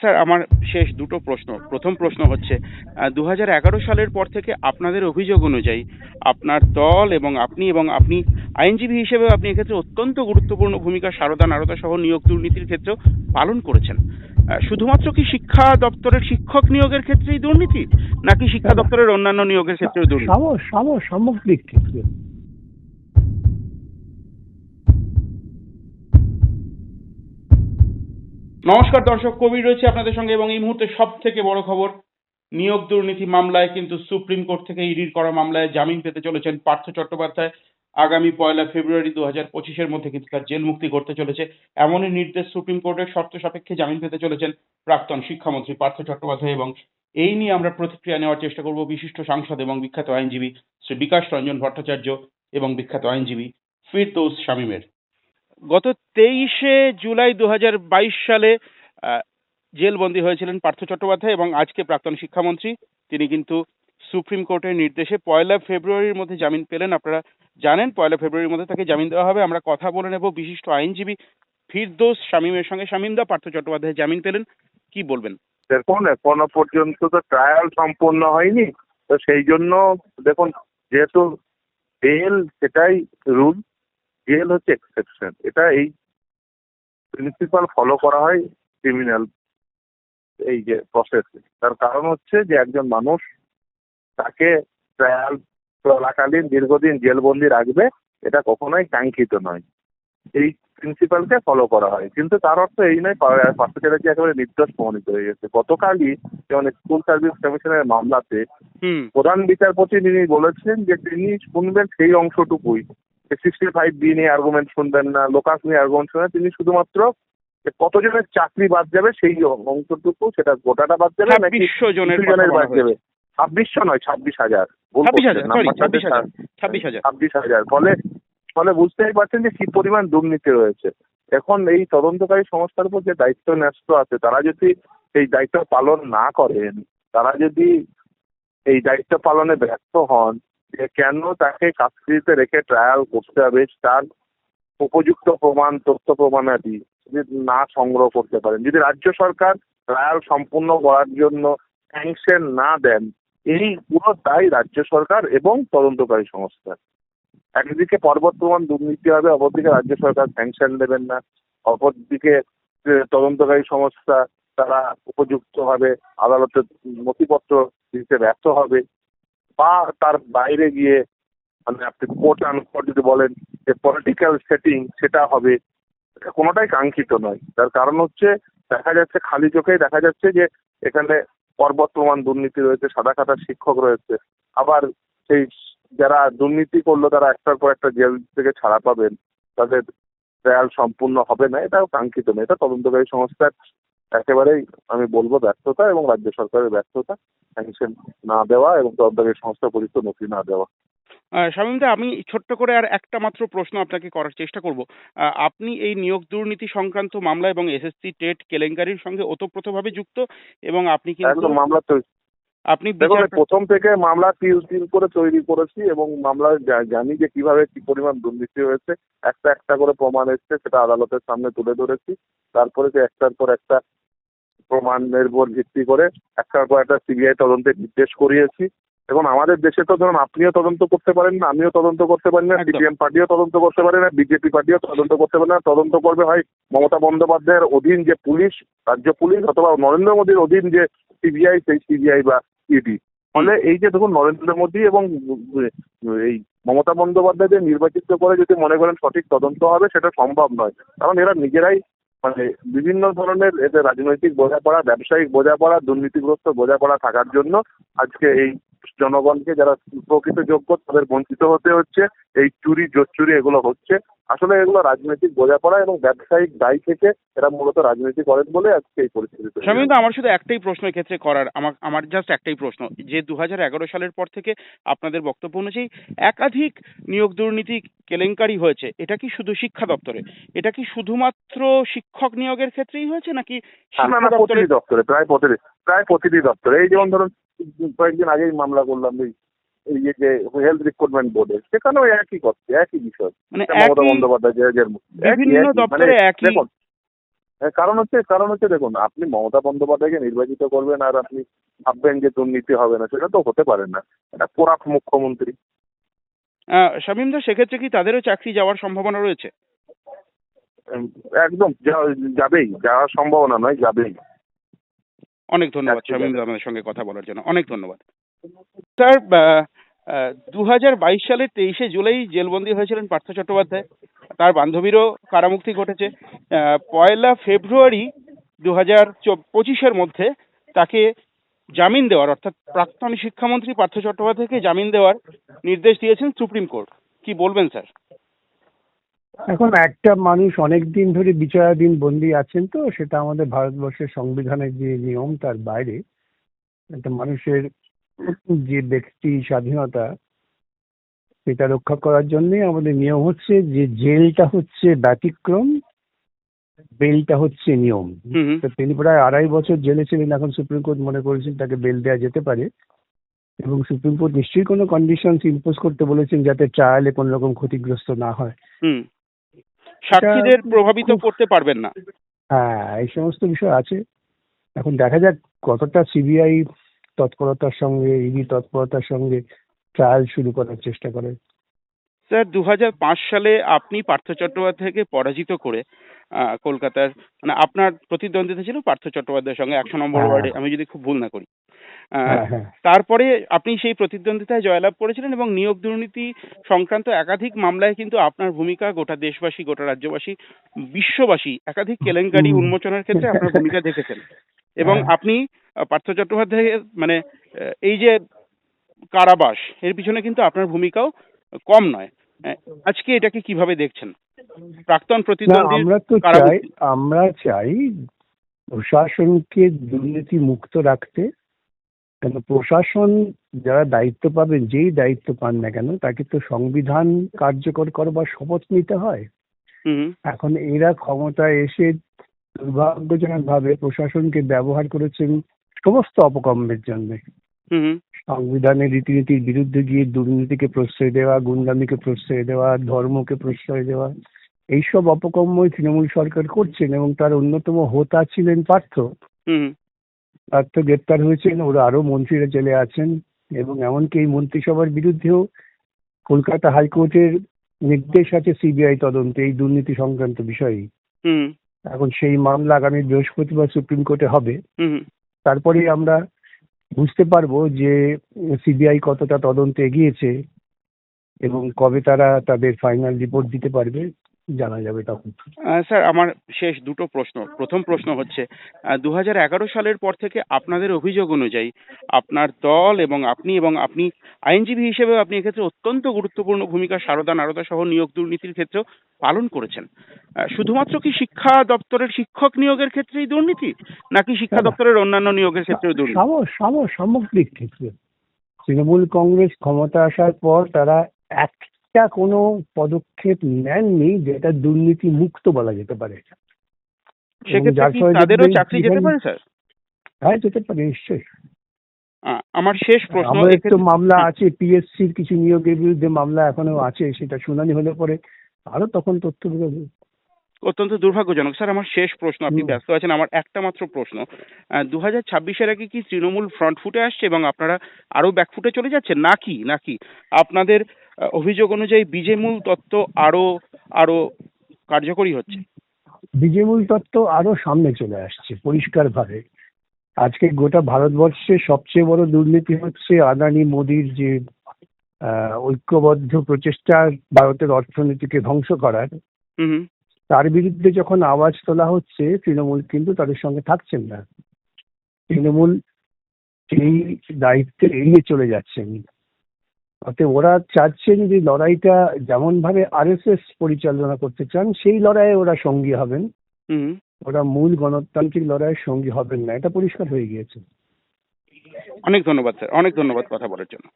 Sir আমার শেষ দুটো প্রশ্ন। প্রথম প্রশ্ন হচ্ছে দু এগারো সালের পর থেকে আপনাদের অভিযোগ অনুযায়ী আপনার দল এবং আপনি এবং আপনি আইনজীবী হিসেবে আপনি এক্ষেত্রে অত্যন্ত গুরুত্বপূর্ণ ভূমিকা সারদা নারদা সহ নিয়োগ দুর্নীতির ক্ষেত্রেও পালন করেছেন। শুধুমাত্র কি শিক্ষা দপ্তরের শিক্ষক নিয়োগের ক্ষেত্রেই দুর্নীতি নাকি শিক্ষা দপ্তরের অন্যান্য নিয়োগের ক্ষেত্রেও দুর্নীতি? সাম সাম সামগ্রিক ক্ষেত্রে। নমস্কার দর্শক, কবি রয়েছে আপনাদের সঙ্গে এবং এই মুহূর্তে সব থেকে বড় খবর, নিয়োগ দুর্নীতি মামলায় কিন্তু সুপ্রিম কোর্ট থেকে ইডির করা মামলায় জামিন পেতে চলেছেন পার্থ চট্টোপাধ্যায়। আগামী পয়লা ফেব্রুয়ারি দু হাজার পঁচিশের মধ্যে কিন্তু তার জেল মুক্তি করতে চলেছে। এমনই নির্দেশ সুপ্রিম কোর্টের শর্ত সাপেক্ষে জামিন পেতে চলেছেন প্রাক্তন শিক্ষামন্ত্রী পার্থ চট্টোপাধ্যায় এবং এই নিয়ে আমরা প্রতিক্রিয়া নেওয়ার চেষ্টা করব বিশিষ্ট সাংসদ এবং বিখ্যাত আইনজীবী শ্রী বিকাশ রঞ্জন ভট্টাচার্য এবং বিখ্যাত আইনজীবী ফিরদৌস শামীমের। গত তেইশে জুলাই দু বাইশ সালে জেলবন্দি হয়েছিলেন পার্থ চট্টোপাধ্যায় এবং আজকে প্রাক্তন শিক্ষামন্ত্রী। তিনি কিন্তু সুপ্রিম কোর্টের নির্দেশে পয়লা ফেব্রুয়ারির মধ্যে জামিন পেলেন। আপনারা জানেন, পয়লা ফেব্রুয়ারির মধ্যে তাকে জামিন দেওয়া হবে। আমরা কথা বলে নেব। বিশিষ্ট আইনজীবী ফিরদোস শামীমের সঙ্গে। শামীমদা পার্থ চট্টোপাধ্যায় জামিন পেলেন। কি বলবেন? দেখুন, এখনও পর্যন্ত তো ট্রায়াল সম্পূর্ণ হয়নি। তো সেই জন্য, দেখুন, যেহেতু বেল সেটাই রুল জেল হচ্ছে এক্সেপশন এটা এই প্রিন্সিপাল ফলো করা হয় ক্রিমিনাল এই যে প্রসেসে তার কারণ হচ্ছে যে একজন মানুষ তাকে ট্রায়াল চলাকালীন দীর্ঘদিন জেলবন্দি রাখবে এটা কখনোই কাঙ্ক্ষিত নয়। এই প্রিন্সিপালকে ফলো করা হয়। কিন্তু তার অর্থ এই নয় পার্থ চ্যাটার্জি একেবারে নির্দোষ প্রমাণিত হয়ে গেছে। গতকালই যেমন স্কুল সার্ভিস কমিশনের মামলাতে প্রধান বিচারপতি তিনি বলেছেন যে তিনি শুনবেন সেই অংশটুকুই। সিক্সটি ফাইভ বি নিয়ে আর্গুমেন্ট শুনবেন না লোকাস নিয়ে আর্গুমেন্ট শুনবেন তিনি শুধুমাত্র যে কতজনের চাকরি বাদ যাবে সেই অংশটুকু সেটা গোটাটা বাদ যাবে নাকি জনের বাদ যাবে। ছাব্বিশশো নয় ছাব্বিশ হাজার। ছাব্বিশ হাজার ফলে ফলে বুঝতেই পারছেন যে কি পরিমাণ দুর্নীতি রয়েছে। এখন এই তদন্তকারী সংস্থার উপর যে দায়িত্ব ন্যস্ত আছে তারা যদি এই দায়িত্ব পালন না করেন তারা যদি এই দায়িত্ব পালনে ব্যর্থ হন যে কেন তাকে কাস্টডিতে রেখে ট্রায়াল করতে হবে তার উপযুক্ত প্রমাণ, তথ্য প্রমাণাদি যদি না সংগ্রহ করতে পারেন। যদি রাজ্য সরকার ট্রায়াল সম্পূর্ণ করার জন্য স্যাংশন না দেন, এই পুরো দায় রাজ্য সরকার এবং তদন্তকারী সংস্থা। একদিকে পর্বত প্রমাণ দুর্নীতি হবে, অপরদিকে রাজ্য সরকার স্যাংশন দেবেন না, অপরদিকে তদন্তকারী সংস্থা তারা উপযুক্তভাবে আদালতের নথিপত্র দিতে ব্যর্থ হবে। বা তার বাইরে গিয়ে মানে আপনি কোর্ট আনকোর্ট যদি বলেন যে পলিটিক্যাল সেটিং সেটা হবে কোনোটাই কাঙ্ক্ষিত নয়। তার কারণ হচ্ছে, দেখা যাচ্ছে খালি চোখেই দেখা যাচ্ছে যে এখানে পর্বত প্রমাণ দুর্নীতি রয়েছে, সাদা খাতার শিক্ষক রয়েছে। আবার সেই যারা দুর্নীতি করল, তারা একটার পর একটা জেল থেকে ছাড়া পাবেন। তাদের ট্রায়াল সম্পূর্ণ হবে না, এটাও কাঙ্ক্ষিত নয়। এটা তদন্তকারী সংস্থার একেবারেই, আমি বলব, ব্যর্থতা এবং রাজ্য সরকারের ব্যর্থতা। স্যাংশন না দেওয়া এবং সংস্থা পরিচিত নথি না দেওয়া। শামীমদা আমি ছোট্ট করে আর একটা মাত্র প্রশ্ন আপনাকে করার চেষ্টা করব। আপনি এই নিয়োগ দুর্নীতি সংক্রান্ত মামলা এবং এসএসসি টেট কেলেঙ্কারির সঙ্গে ওতপ্রোতভাবে যুক্ত এবং আপনি কিন্তু মামলা আপনি দেখুন প্রথম থেকে মামলা তিল করে তৈরি করেছি এবং মামলা জানি যে কীভাবে কি পরিমাণ দুর্নীতি হয়েছে। একটা একটা করে প্রমাণ এসছে সেটা আদালতের সামনে তুলে ধরেছি। তারপরে যে একটার পর একটা প্রমাণের উপর ভিত্তি করে একটার পর একটা সিবিআই তদন্তের নির্দেশ করিয়েছি। এবং আমাদের দেশে তো ধরুন আপনিও তদন্ত করতে পারেন না আমিও তদন্ত করতে পারি না। সিপিএম পার্টিও তদন্ত করতে পারে না বিজেপি পার্টিও তদন্ত করতে পারে না। তদন্ত করবে হয় মমতা বন্দ্যোপাধ্যায়ের অধীন যে পুলিশ রাজ্য পুলিশ অথবা নরেন্দ্র মোদীর অধীন যে সিবিআই সেই সিবিআই বা ইডি। ফলে এই যে দেখুন নরেন্দ্র মোদী এবং এই মমতা বন্দ্যোপাধ্যায় যে নির্বাচিত করে যদি মনে করেন সঠিক তদন্ত হবে সেটা সম্ভব নয়। কারণ এরা নিজেরাই মানে বিভিন্ন ধরনের এতে রাজনৈতিক বোঝাপড়া ব্যবসায়িক বোঝাপড়া দুর্নীতিগ্রস্ত বোঝাপড়া থাকার জন্য আজকে এই জনগণকে যারা প্রকৃত যোগ্য তাদের বঞ্চিত হতে হচ্ছে। এই চুরি জোচ্চুরি এগুলো হচ্ছে। আসলে এগুলো রাজনৈতিক বোঝাপড়া এবং ব্যবসায়িক দায় থেকে এরা মূলত রাজনীতি করেন বলে আজকে এই পরিস্থিতি আমার শুধু একটাই প্রশ্ন ক্ষেত্রে করার। আমার আমার জাস্ট একটাই প্রশ্ন। যে দু সালের পর থেকে আপনাদের বক্তব্য অনুযায়ী একাধিক নিয়োগ দুর্নীতি কেলেঙ্কারি হয়েছে। এটা কি শুধু শিক্ষা দপ্তরে? এটা কি শুধুমাত্র শিক্ষক নিয়োগের ক্ষেত্রেই হয়েছে নাকি না না দপ্তরে? প্রতিটি দপ্তরে প্রায় প্রতিটি প্রায় প্রতিটি দপ্তরে। এই যেমন ধরুন কয়েকদিন আগেই মামলা করলাম এই এই যে- হেলথ রিক্রুটমেন্ট বোর্ডে সেখানেও একই কথা একই বিষয়। মানে মমতা বন্দ্যোপাধ্যায় বিভিন্ন দপ্তরে মানে একই। কারণ হচ্ছে কারণ হচ্ছে দেখুন আপনি মমতা বন্দ্যোপাধ্যায়কে নির্বাচিত করবেন আর আপনি ভাববেন যে দুর্নীতি হবে না সেটা তো হতে পারে না। এটা কোরাপ মুখ্যমন্ত্রী। শামীম দা সেক্ষেত্রে কি তাদেরও চাকরি যাওয়ার সম্ভাবনা রয়েছে? একদম যা- যাবেই যাওয়ার সম্ভাবনা নয় যাবেই। অনেক ধন্যবাদ চাকরি শামীম। আমাদের সঙ্গে কথা বলার জন্য। অনেক ধন্যবাদ। স্যার দু হাজার বাইশ সালের তেইশে জুলাই জেলবন্দি হয়েছিলেন পার্থ চট্টোপাধ্যায়। তার বান্ধবীরও কারামুক্তি ঘটেছে। পয়লা ফেব্রুয়ারি দু হাজার পঁচিশের মধ্যে তাকে জামিন দেওয়ার অর্থাৎ প্রাক্তন শিক্ষামন্ত্রী পার্থ চট্টোপাধ্যায়কে জামিন দেওয়ার নির্দেশ দিয়েছেন সুপ্রিম কোর্ট। কি বলবেন স্যার? এখন একটা মানুষ অনেক দিন ধরে বিচারাধীন বন্দী আছেন তো সেটা আমাদের ভারতবর্ষের সংবিধানের যে নিয়ম তার বাইরে একটা মানুষের যে ব্যক্তি স্বাধীনতা সেটা রক্ষা করার জন্যই আমাদের নিয়ম হচ্ছে যে জেলটা হচ্ছে ব্যতিক্রম বেলটা হচ্ছে নিয়ম। তো তিনি প্রায় আড়াই বছর জেলে ছিলেন এখন সুপ্রিম কোর্ট মনে করেছেন তাকে বেল দেওয়া যেতে পারে। এবং সুপ্রিম কোর্ট নিশ্চয়ই কোনো কন্ডিশনস ইম্পোজ করতে বলেছেন যাতে ট্রায়ালে কোনো রকম ক্ষতিগ্রস্ত না হয়। সাক্ষীদের প্রভাবিত করতে পারবেন না। হ্যাঁ এই সমস্ত বিষয় আছে। এখন দেখা যাক কতটা সিবিআই তৎপরতার সঙ্গে ইডি তৎপরতার সঙ্গে ট্রায়াল শুরু করার চেষ্টা করে। স্যার দু হাজার পাঁচ সালে আপনি পার্থ চট্টোপাধ্যায়কে পরাজিত করে কলকাতার মানে আপনার প্রতিদ্বন্দ্বিতা ছিল পার্থ চট্টোপাধ্যায়ের সঙ্গে একশো নম্বর হ্যাঁ। ওয়ার্ডে আমি যদি খুব ভুল না করি। হ্যাঁ হ্যাঁ। তারপরে আপনি সেই প্রতিদ্বন্দ্বিতায় জয়লাভ করেছিলেন এবং নিয়োগ দুর্নীতি সংক্রান্ত একাধিক মামলায় কিন্তু আপনার ভূমিকা গোটা দেশবাসী গোটা রাজ্যবাসী বিশ্ববাসী একাধিক কেলেঙ্কারি উন্মোচনের ক্ষেত্রে আপনার ভূমিকা দেখেছেন। এবং হ্যাঁ। আপনি পার্থ চট্টোপাধ্যায়ের মানে এই যে কারাবাস এর পিছনে কিন্তু আপনার ভূমিকাও কম নয়। আজকে এটাকে কীভাবে দেখছেন? প্রাক্তন প্রতিদ্বন্দ্বী আমরা তো চাই আমরা চাই প্রশাসনকে দুর্নীতি মুক্ত রাখতে। কেন প্রশাসন যারা দায়িত্ব পাবেন যেই দায়িত্ব পান না কেন তাকে তো সংবিধান কার্যকর করবার শপথ নিতে হয়। এখন এরা ক্ষমতায় এসে দুর্ভাগ্যজনক ভাবে প্রশাসনকে ব্যবহার করেছেন সমস্ত অপকর্মের জন্য। সংবিধানের রীতিনীতির বিরুদ্ধে গিয়ে দুর্নীতিকে প্রশ্রয় দেওয়া গুন্ডামিকে প্রশ্রয় দেওয়া ধর্মকে প্রশ্রয় দেওয়া এইসব অপকর্মই তৃণমূল সরকার করছেন এবং তার অন্যতম হোতা ছিলেন পার্থ। হুম। পার্থ গ্রেপ্তার হয়েছেন ওরা আরও মন্ত্রীরা জেলে আছেন এবং এমনকি এই মন্ত্রিসভার বিরুদ্ধেও কলকাতা হাইকোর্টের নির্দেশ আছে সিবিআই তদন্তে এই দুর্নীতি সংক্রান্ত বিষয়ে। হুম। এখন সেই মামলা আগামী বৃহস্পতিবার সুপ্রিম কোর্টে হবে। হুম। তারপরেই আমরা বুঝতে পারব যে সিবিআই কতটা তদন্তে এগিয়েছে এবং কবে তারা তাদের ফাইনাল রিপোর্ট দিতে পারবে। জানা যাবে তখন। স্যার আমার শেষ দুটো প্রশ্ন। প্রথম প্রশ্ন হচ্ছে দু হাজার এগারো সালের পর থেকে আপনাদের অভিযোগ অনুযায়ী আপনার দল এবং আপনি এবং আপনি আইনজীবী হিসেবে আপনি এক্ষেত্রে অত্যন্ত গুরুত্বপূর্ণ ভূমিকা সারদা নারদা সহ নিয়োগ দুর্নীতির ক্ষেত্রেও পালন করেছেন। শুধুমাত্র কি শিক্ষা দপ্তরের শিক্ষক নিয়োগের ক্ষেত্রেই দুর্নীতি নাকি শিক্ষা না। দপ্তরের অন্যান্য নিয়োগের ক্ষেত্রেও দুর্নীতি? সাম সাম সামগ্রিক ক্ষেত্রে। তৃণমূল কংগ্রেস ক্ষমতা আসার পর তারা একটা কোনো পদক্ষেপ নেননি যেটা দুর্নীতি মুক্ত বলা যেতে পারে। তাদেরও চাকরি যেতে স্যার? হ্যাঁ যেতে পারে নিশ্চয়ই। আমার শেষ প্রশ্ন এক্ষেত্রে- মামলা। আছে পিএসসির কিছু নিয়োগের বিরুদ্ধে মামলা এখনও আছে সেটা শুনানি হলে পরে আরও তখন তথ্য বেরোবে অত্যন্ত দুর্ভাগ্যজনক। স্যার আমার শেষ প্রশ্ন আপনি ব্যস্ত আছেন আমার একটা মাত্র প্রশ্ন। দু হাজার ছাব্বিশের আগে কি তৃণমূল ফ্রন্ট ফুটে আসছে এবং আপনারা আরও ব্যাক ফুটে চলে যাচ্ছেন? নাকি নাকি? আপনাদের অভিযোগ অনুযায়ী বিজেমূল তত্ত্ব আরও আরও কার্যকরী হচ্ছে। বিজেমূল তত্ত্ব আরও সামনে চলে আসছে পরিষ্কার ভাবে আজকে গোটা ভারতবর্ষে সবচেয়ে বড় দুর্নীতি হচ্ছে আদানি মোদির যে ঐক্যবদ্ধ প্রচেষ্টা ভারতের অর্থনীতিকে ধ্বংস করার। তার বিরুদ্ধে যখন আওয়াজ তোলা হচ্ছে তৃণমূল কিন্তু তাদের সঙ্গে থাকছেন না। তৃণমূল সেই দায়িত্বে এড়িয়ে চলে যাচ্ছেন। অতএব ওরা চাচ্ছেন যে লড়াইটা যেমন ভাবে আরএসএস পরিচালনা করতে চান সেই লড়াইয়ে ওরা সঙ্গী হবেন। ওরা মূল গণতান্ত্রিক লড়াইয়ের সঙ্গী হবেন না। এটা পরিষ্কার হয়ে গিয়েছে। অনেক ধন্যবাদ স্যার। অনেক ধন্যবাদ কথা বলার জন্য।